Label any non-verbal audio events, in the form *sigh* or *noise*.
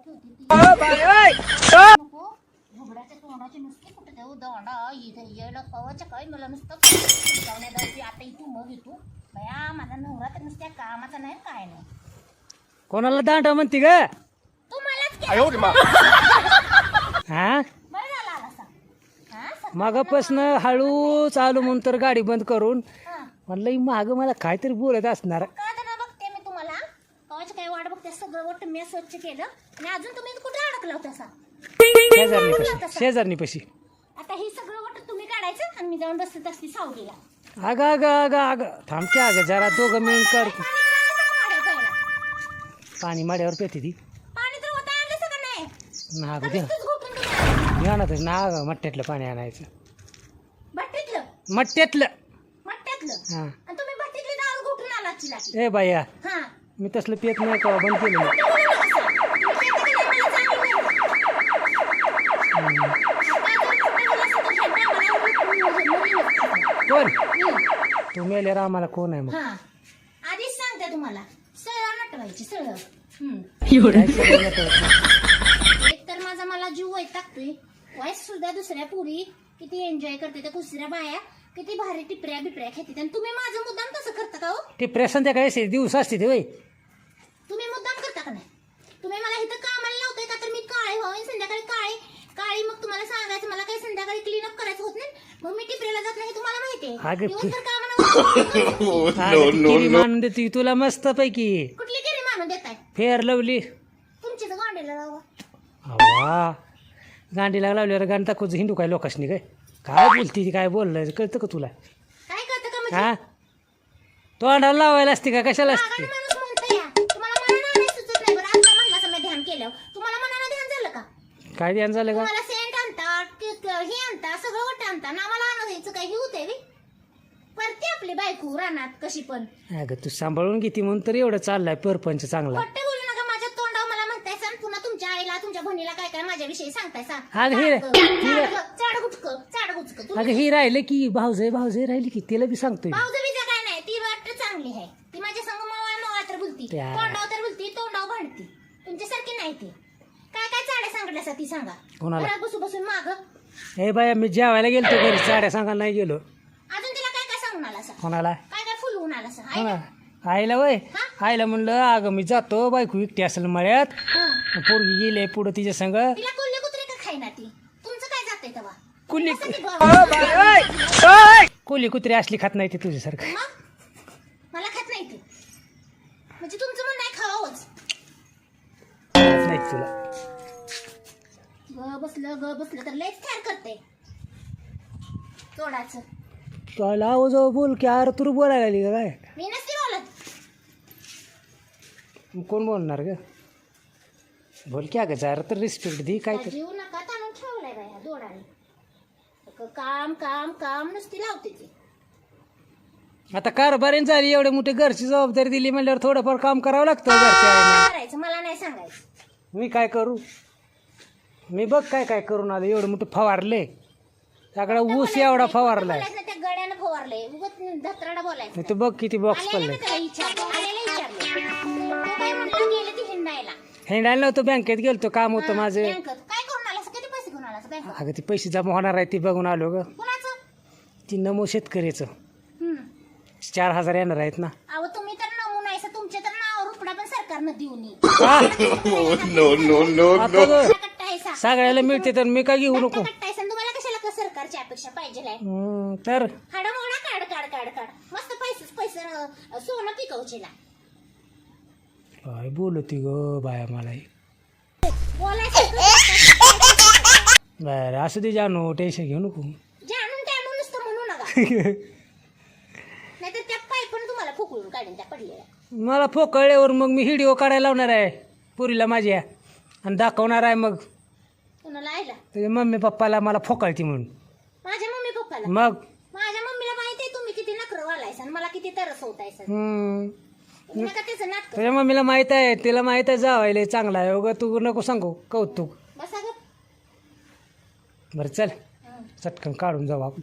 ठेवते ती नको घुबडाच्या तोंडाची नुसती कुठे देऊ दांडा इथे यायला कवाच्या काय मला नुसतं जाऊन द्यायची आता इथू मग इथू बया माझा नवरा तर नुसत्या कामाचा नाही काय नाही कोणाला दांडा म्हणते ग तू मलाच. हा. मागापासून हळू चालू म्हणून तर गाडी बंद करून हा. म्हणलं माग मला काहीतरी बोलत असणार का तर ना बघते मी तुम्हाला कवाची काय वाट बघते सगळं वाटतं मी स्वच्छ केलं. आणि अजून तुम्ही कुठे अडकला होता असा? शेजारणी पशी शेजारणी पशी. आता हे सगळं वाटत तुम्ही काढायचं आणि मी जाऊन बसत असते सावलीला. अगं अगं अगं अगं. थांबते अगं जरा दोघं मिळून कर. पाणी माड्यावर पेते ती. पाणी तर होता आणलं सगळं नाही. ना अगं दे नुसतंच घोटून तुम्ही ना तर ना अगं मट्ट्यातलं पाणी आणायचं. भट्टीतलं? मट्ट्यातलं. मट्ट्यातलं? हां. आणि तुम्ही भट्टीतली घोटून आला ए बाया. हा. मी तसलं पेत नाही का? बंद केलं. कोण? तू मेले आम्हाला कोण आहे मग? हा. आधीच सांगते तुम्हाला. सळ नटवायची सळ नाही. एक तर माझा मला जीव वैतागतोय वाईस सुद्धा दुसऱ्या पुरी किती एन्जॉय करते त्या दुसऱ्या बाया. किती भारी टिपऱ्या बिपऱ्या खेळते. आणि तुम्ही माझं मुद्दाम तसं करता का हो? प्रेस संध्याकाळी असे दिवस असते ते वय तुम्ही मुद्दाम करता का नाही तुम्ही मला इथं कामाला लावताय का तर मी काळे व्हावे संध्याकाळी काळी काळी मग तुम्हाला सांगायचं मला काही संध्याकाळी क्लीन अप करायचं होत नाही मग मी टिपऱ्याला जात नाही हे अगं, दिवसभर कामाला *laughs* अगं, ती मानून देते तुला मस्त पैकी कुठली केली मानून देताय? Fair lovely. तुमची तर गांडीला लावा. वा गांडीला लावल्यावर गाणी दाखवचं हिंदू काय लोकांनी काय काय बोलती ती काय बोललं कळतं का तुला? काय करतं का म्हणजे? हा? तोंडाला लावायला असते का? कशाला असते? मागाने माणूस म्हणतो या. तुम्हाला मनानं नाही सुचत नाही बरं. आता म्हणला असं मी ध्यान केलं तुम्हाला मनानं ध्यान झालं का? काय ध्यान झालं का तुम्हाला सेंट आणता क- क- हे आणता सगळं वाटतं आणता ना मला आणत यायचं काही होतंय बी परते आपली बायको रानात कशी पण. अगं तू सांभाळून घेते म्हणून तर एवढं चाललाय परपंच चांगला. खोटं बोलू नका माझ्या तोंडावर मला म्हणताय सांग पुन्हा तुमच्या आईला तुमच्या बहिणीला काय काय माझ्याविषयी सांगताय अगं हे- चाड गुचक चाड गुचक अगं ही राहिलं की भाऊजय भाऊजय राहिली की तिला बी सांगतोय. काय नाही ती वाटत चांगली आहे. ती माझ्या संग मवा मवा तर बोलती. त्या- तोंडावर तर बोलती तोंडावर भांडती. तुमच्यासारखी नाही ती. काय काय चाड्या सांगितल्या ती सांगा. कोणाला? घरात बसू बसून माग. हे बाया मी जेवायला गेलतो घरी साड्या सांगायला नाही गेलो अजून तिला काय काय सांगून आला कोणाला? काय काय आला आईला वय? आईला म्हणलं अगं मी जातो बायको एकटी असेल मळ्यात. हं. पोरगी गेले पुढं तिच्या संग. तिला कोल्हे कुत्रे का खाईना ती? तुमचं काय जातंय तेव्हा? कुल्ली त्यासाठी गो- कोली कुत्री असली खात नाही ते तुझ्यासारखं. मग? मला खात नाही ती. म्हणजे तुमचं म्हणणं आहे खावावंच. खात नाही तुला. ग बसलं ग बसलं तर लयच ठार करते. तोडाचं. तुला आवाज बोल की अरे तू बोलायला लागली का काय मी नसते बोलत. मग कोण बोलणार ग? बोल की अगं जरा तर रिस्पेक्ट दे काय तर. जीव नका ताणून ठेवलाय बाया दोडाने क- काम काम काम नुसती लावते ती. आता कारभारीन झाली एवढे मोठे घरची जबाबदारी दिली म्हणल्यावर थोडंफार काम करावं लागतं घरच्या करायचं मला नाही सांगायचं. मी काय करू? मी बघ काय काय करून आलो एवढं मोठं फवारले. त्याकडे ऊस एवढा फवारलाय. बोलायचं नाही, त्या गड्यानं फवारले उगत धत्राडा बोलायचं. तू बघ किती बॉक्स आलेलं पडले मी त्याला विचारलं आलेलं विचारलं. तो काय म्हणला गेलं ती हिंडायला. हेंडायला नव्हतं बँकेत गेलतो काम होतं माझं. बँकेत. काय करून आलास? किती पैसे घेऊन आलास बँकेत? अगं ते पैसे जमा होणार आहे ते बघून आलो ग. कुणाचं? ती नमो शेतकरीचं हम्म. चार हजार येणार आहेत ना. अहो तुम्ही तर नमुना आहे तुमच्या तर नाव रुपडा पण सरकारनं देऊन येईल *laughs* हा? *laughs* no, आता ग, कट्टा आहे सा. सगळ्याला मिळते तर मी काय घेऊ नको कट्टा आहे सा. तुम्हाला कशाला अपेक्षा पाहिजे आहे हम्म, तर? हाडं मोडा काढ काढ काढ काढ. मस्त पैसे पैसे अं, सोनं पिकवचेला. काय बोलती ग बाया मला? ही. बोलायचं बरं असू दे जाणू टेन्शन घेऊ नको. जाणून नुसतं म्हणू नका. नाहीतर त्या पाय पण तुम्हाला फुकळून काढून त्या पडलेल्या. मला फोकळल्यावर मग मी व्हिडिओ काढायला लावणार आहे पुरीला माझ्या. आणि दाखवणार आहे मग. कुणाला आयला? त्याच्या मम्मी पप्पाला मला फोकाळती म्हणून. पप्पाला मग? माझ्या मम्मीला माहिती आहे तुम्ही किती नखरं वालायचं आणि मला किती तरस होतायचं हम्म, तुम्ही नका त्याचं नाटक. तुझ्या मम्मीला माहीत आहे तिला माहीत आहे जावायला चांगला आहे. उगा तू नको सांगू कौतुक. बसा ग. बरं चल. चटकन काढून जाऊ आपण.